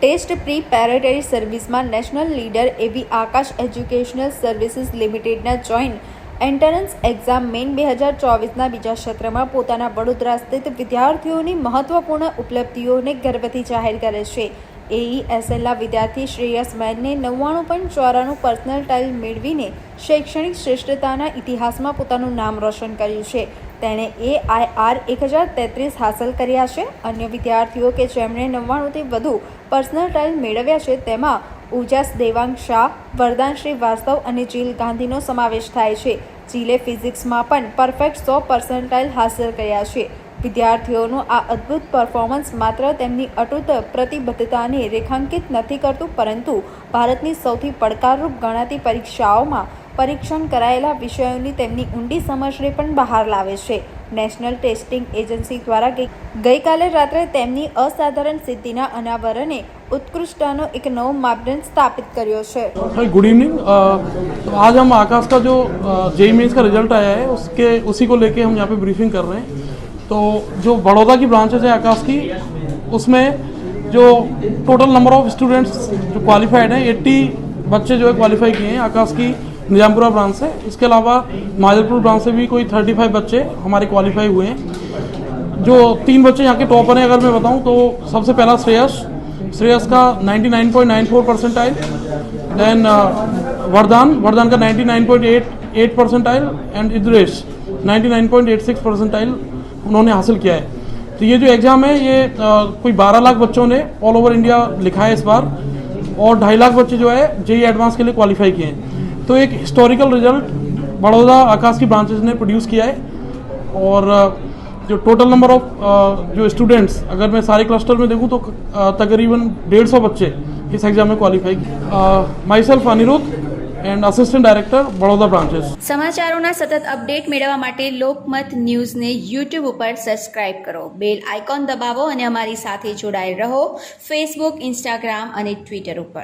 Test pre પેરેટરી સર્વિસમાં national leader એવી Aakash educational services લિમિટેડના જોઈન્ટ એન્ટ્રન્સ એક્ઝામ મેઇન બે હજાર ચોવીસના બીજા સત્રમાં પોતાના વડોદરા સ્થિત વિદ્યાર્થીઓની મહત્વપૂર્ણ ઉપલબ્ધિઓને ગર્વથી જાહેર કરે છે. એઈએસએલના વિદ્યાર્થી શ્રેયસ મેનને નવ્વાણું પોઈન્ટ ચોરાણું પર્સનલ ટાઇલ મેળવીને શૈક્ષણિક શ્રેષ્ઠતાના ઇતિહાસમાં પોતાનું નામ રોશન કર્યું છે. તેણે એઆઈઆર એક હજાર તેત્રીસ હાંસલ કર્યા છે. અન્ય વિદ્યાર્થીઓ કે જેમણે નવ્વાણુંથી વધુ પર્સનલ ટાઇલ મેળવ્યા છે, તેમાં ઉજાસ, દેવાંગ શાહ, વરદાન શ્રીવાસ્તવ અને જીલ ગાંધીનો સમાવેશ થાય છે. જીલે ફિઝિક્સમાં પણ પરફેક્ટ સો પર્સન્ટાઇલ હાંસલ કર્યા છે. વિદ્યાર્થીઓનું આ અદ્ભુત પરફોર્મન્સ માત્ર તેમની અટૂટ પ્રતિબદ્ધતાને રેખાંકિત નથી કરતું, પરંતુ ભારતની સૌથી પડકારરૂપ ગણાતી પરીક્ષાઓમાં પરીક્ષણ કરાયેલા વિષયોની તેમની ઊંડી સમજને પણ બહાર લાવે છે નેશનલ ટેસ્ટિંગ એજન્સી દ્વારા ગઈ ગઈકાલે રાત્રે તેમની અસાધારણ સિદ્ધિના અનાવરણે ઉત્કૃષ્ટતાનો એક નવો માપદંડ સ્થાપિત કર્યો છે हाय गुड इवनिंग तो आज हम आकाश का जो जेई मेंस का रिजल्ट आया है उसके उसी को लेके हम यहाँ पे ब्रीफिंग कर रहे हैं तो जो बड़ौदा की ब्रांचेज है आकाश की उसमें जो टोटल नंबर ऑफ स्टूडेंट्स जो क्वालिफाइड हैं 80 बच्चे जो है क्वालिफाई किए हैं आकाश की निजामपुरा ब्रांच से। इसके अलावा माजलपुर ब्रांच से भी कोई 35 बच्चे हमारे क्वालिफाई हुए हैं। जो तीन बच्चे यहाँ के टॉपर हैं अगर मैं बताऊँ तो सबसे पहला श्रेयस। श्रेयस का 99.94 परसेंटाइल देन वरदान। वरदान का 99.88 परसेंटाइल एंड इद्रेश 99.86 परसेंटाइल उन्होंने हासिल किया है। तो ये जो एग्ज़ाम है ये अ, कोई 12 लाख बच्चों ने ऑल ओवर इंडिया लिखा है इस बार और ढाई लाख बच्चे जो है जेई एडवांस के लिए क्वालिफाई किए हैं। तो एक हिस्टोरिकल रिजल्ट बड़ौदा आकाश की ब्रांचेज ने प्रोड्यूस किया है और अ, जो टोटल नंबर ऑफ जो स्टूडेंट्स अगर मैं सारे क्लस्टर में देखूँ तो अ, तकरीबन डेढ़ सौ बच्चे इस एग्ज़ाम में qualify myself Aniruddh and assistant director Baroda branches સમાચારોના સતત અપડેટ મેળવવા માટે લોકમત ન્યૂઝને યુટ્યુબ ઉપર સબસ્ક્રાઇબ કરો બેલ આઇકોન દબાવો અને અમારી સાથે જોડાયેલ રહો ફેસબુક ઇન્સ્ટાગ્રામ અને ટ્વિટર ઉપર